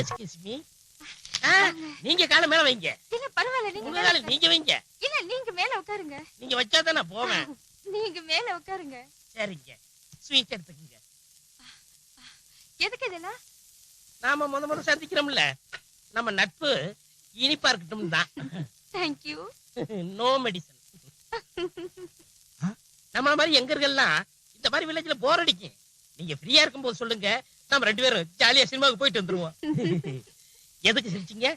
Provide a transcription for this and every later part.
Excuse me நீங்க காலை மேல வைங்க. இல்ல பரவாயில்ல நீங்க மேல. நீங்க வைங்க. இல்ல நீங்க மேல உட்காருங்க. நீங்க வச்சா தான் நான் போவேன். நீங்க மேல உட்காருங்க. சரிங்க. ஸ்வீட் எடுத்துக்கங்க. எதுக்கு இதெல்லாம்? நாம முத முத சந்திக்கிறோம்ல. நம்ம நட்பு இனிப்பா இருக்கட்டும் தான். தேங்க்யூ நோ மெடிசன் நம்மள மாதிரி எங்கர்கள்லாம் இந்த மாதிரி வில்லேஜ்ல போர் அடிக்கும். நீங்க ஃப்ரீயா இருக்கும்போது சொல்லுங்க. நம்ம ரெண்டு பேரும் ஜாலியா சினிமாவுக்கு போயிட்டு வந்துருவோம். எதுக்கு சிரிச்சீங்க?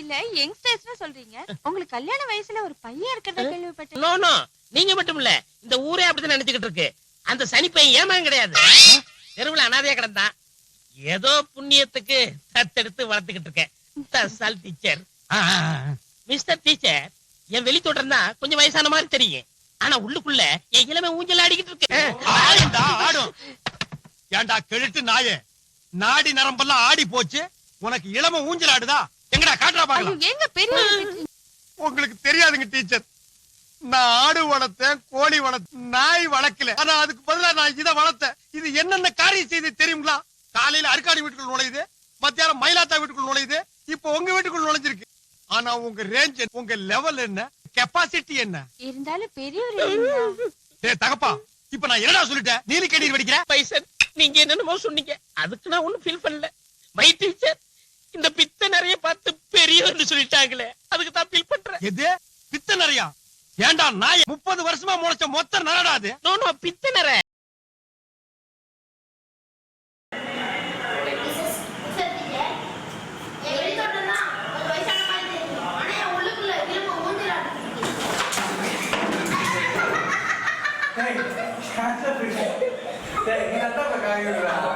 இல்ல யங்ஸ்டர்ஸ்னு சொல்றீங்க. உங்களுக்கு கல்யாண வயசுல ஒரு பையன் இருக்கிறத கேள்விப்பட்டேன். நோ நோ நீங்க மட்டும் இல்ல. இந்த ஊரே அப்படிதான் நினைச்சுக்கிட்டு இருக்கு. அந்த சனிப்பையன் ஏமான் கிடையாது. தெருவுல அனாதையா கிடந்தான். ஏதோ புண்ணியத்துக்கு தத்தெடுத்து வளர்த்துக்கிட்டு இருக்கேன். டீச்சர் மிஸ்டர் டீச்சர் என் வெளி தோட்டம் தான் கொஞ்சம் வயசான மாதிரி தெரியும். ஆனா உள்ளுக்குள்ள என் இளமை ஊஞ்சல் ஆடிக்கிட்டு இருக்கு. ஏன்டா கெழுட்டு நாயே? நாடி நரம்பெல்லாம் ஆடி போச்சு. உனக்கு இளம ஊஞ்சல் ஆடுதா எங்கடா காட்டுறா பாக்கலாம் எங்க பெரிய? உங்களுக்கு தெரியாதுங்க டீச்சர். நான் ஆடு வளர்த்தேன் கோழி வளர்த்தேன் நாய் வளர்க்கல. ஆனா அதுக்கு பதிலா நான் இதை வளர்த்தேன். இது என்னென்ன காரியம் செய்து தெரியுங்களா? காலையில அருக்காடி வீட்டுக்குள் நுழையுது மத்தியானம் மயிலாத்தா வீட்டுக்குள் நுழையுது இப்போ உங்க வீட்டுக்குள் நுழைஞ்சிருக்கு. ஆனா உங்க ரேஞ்ச் உங்க லெவல் என்ன? கெப்பாசிட்டி என்ன? இருந்தாலும்? டேய் தகப்பா இப்ப நான் என்னடா சொல்லிட்டேன்? நீலி கண்ணீர் வெடிக்கிற? பைசன். நீங்க என்னென்னமோ சொன்னீங்க. அதுக்கு நான் ஒண்ணும் ஃபீல் பண்ணல. மை டீச்சர் இந்த பித்த நிறைய பார்த்து பெரியவர்னு சொல்லிட்டாங்களே. அதுக்கு தான் ஃபீல் பண்றேன். எது? பித்த நிறையா? ஏன்டா நாய் முப்பது வருஷமா முளைச்ச மொத்த நரடா அது நோ நோ பித்த நிறை ഞാൻ എങ്ങനത്തെ കാര്യങ്ങളാണ്